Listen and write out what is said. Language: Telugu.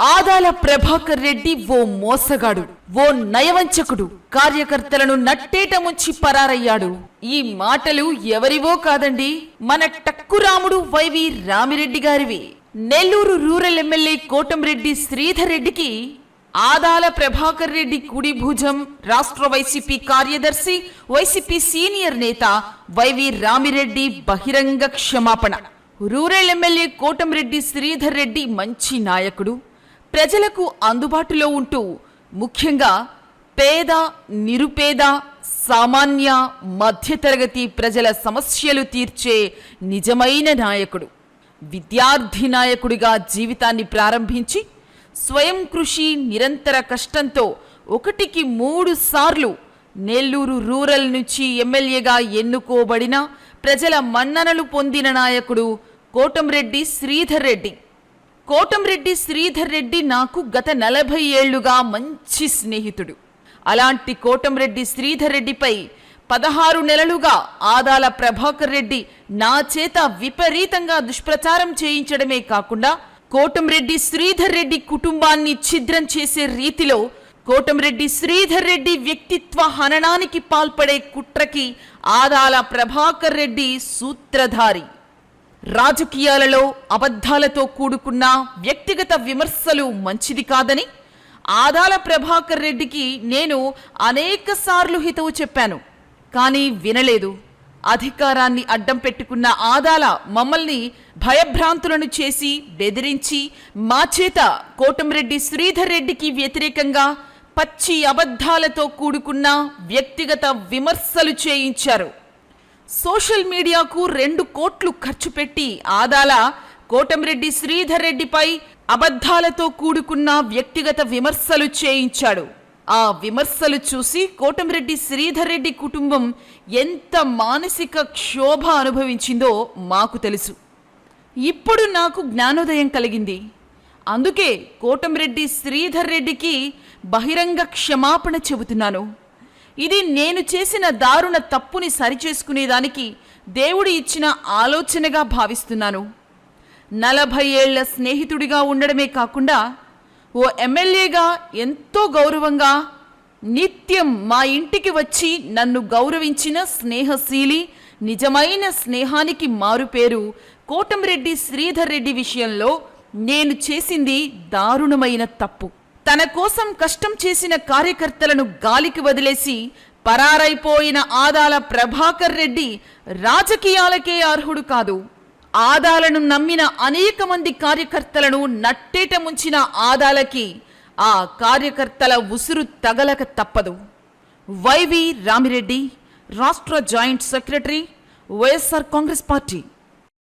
ఆదాల ప్రభాకర్ రెడ్డి ఓ మోసగాడు ఓ నయవంచకుడు. కార్యకర్తలను నట్టేట ముంచి పరారయ్యాడు. ఈ మాటలు ఎవరివో కాదండి మన టక్కురాముడు వైవి రామిరెడ్డి గారివి. నెల్లూరు రూరల్ ఎమ్మెల్యే కోటంరెడ్డి శ్రీధర్ రెడ్డికి ఆదాల ప్రభాకర్ రెడ్డి కుడి భుజం రాష్ట్ర వైసీపీ కార్యదర్శి వైసీపీ సీనియర్ నేత వైవి రామిరెడ్డి బహిరంగ క్షమాపణ. రూరల్ ఎమ్మెల్యే కోటంరెడ్డి శ్రీధర్ రెడ్డి మంచి నాయకుడు. ప్రజలకు అందుబాటులో ఉంటూ ముఖ్యంగా పేద నిరుపేద సామాన్య మధ్యతరగతి ప్రజల సమస్యలు తీర్చే నిజమైన నాయకుడు విద్యార్థి నాయకుడిగా జీవితాన్ని ప్రారంభించి స్వయం కృషి నిరంతర కష్టంతో ఒకటికి మూడు సార్లు నెల్లూరు రూరల్ నుంచి ఎమ్మెల్యేగా ఎన్నుకోబడిన ప్రజల మన్ననలు పొందిన నాయకుడు కోటంరెడ్డి శ్రీధర్ రెడ్డి కోటంరెడ్డి శ్రీధర్ రెడ్డి నాకు గత నలభై ఏళ్ళుగా మంచి స్నేహితుడు. అలాంటి కోటంరెడ్డి శ్రీధర్ రెడ్డిపై పదహారు నెలలుగా ఆదాల ప్రభాకర్ రెడ్డి నా చేత విపరీతంగా దుష్ప్రచారం చేయించడమే కాకుండా కోటంరెడ్డి శ్రీధర్ రెడ్డి కుటుంబాన్ని ఛిద్రం చేసే రీతిలో కోటంరెడ్డి శ్రీధర్ రెడ్డి వ్యక్తిత్వ హననానికి పాల్పడే కుట్రకి ఆదాల ప్రభాకర్ రెడ్డి సూత్రధారి. రాజకీయాలలో అబద్ధాలతో కూడుకున్న వ్యక్తిగత విమర్శలు మంచిది కాదని ఆదాల ప్రభాకర్ రెడ్డికి నేను అనేక సార్లు హితవు చెప్పాను. కానీ వినలేదు. అధికారాన్ని అడ్డం పెట్టుకున్న ఆదాల మమ్మల్ని భయభ్రాంతులను చేసి బెదిరించి మా చేత కోటంరెడ్డి శ్రీధర్ రెడ్డికి వ్యతిరేకంగా పచ్చి అబద్ధాలతో కూడుకున్న వ్యక్తిగత విమర్శలు చేయించారు. సోషల్ మీడియాకు రెండు కోట్లు ఖర్చు పెట్టి ఆదాల కోటంరెడ్డి శ్రీధర్ రెడ్డిపై అబద్ధాలతో కూడుకున్న వ్యక్తిగత విమర్శలు చేయించాడు. ఆ విమర్శలు చూసి కోటంరెడ్డి శ్రీధర్ రెడ్డి కుటుంబం ఎంత మానసిక క్షోభ అనుభవించిందో మాకు తెలుసు. ఇప్పుడు నాకు జ్ఞానోదయం కలిగింది. అందుకే కోటంరెడ్డి శ్రీధర్ రెడ్డికి బహిరంగ క్షమాపణ చెబుతున్నాను. ఇది నేను చేసిన దారుణ తప్పుని సరిచేసుకునేదానికి దేవుడు ఇచ్చిన ఆలోచనగా భావిస్తున్నాను. నలభై ఏళ్ళ స్నేహితుడిగా ఉండడమే కాకుండా ఓ ఎమ్మెల్యేగా ఎంతో గౌరవంగా నిత్యం మా ఇంటికి వచ్చి నన్ను గౌరవించిన స్నేహశీలి నిజమైన స్నేహానికి మారుపేరు కోటంరెడ్డి శ్రీధర్ రెడ్డి విషయంలో నేను చేసింది దారుణమైన తప్పు. తన కోసం కష్టం చేసిన కార్యకర్తలను గాలికి వదిలేసి పరారైపోయిన ఆదాల ప్రభాకర్ రెడ్డి రాజకీయాలకే అర్హుడు కాదు. ఆదాలను నమ్మిన అనేక మంది కార్యకర్తలను నట్టేట ముంచిన ఆదాలకి ఆ కార్యకర్తల ఉసురు తగలక తప్పదు. వైవి రామిరెడ్డి రాష్ట్ర joint secretary YSR Congress party.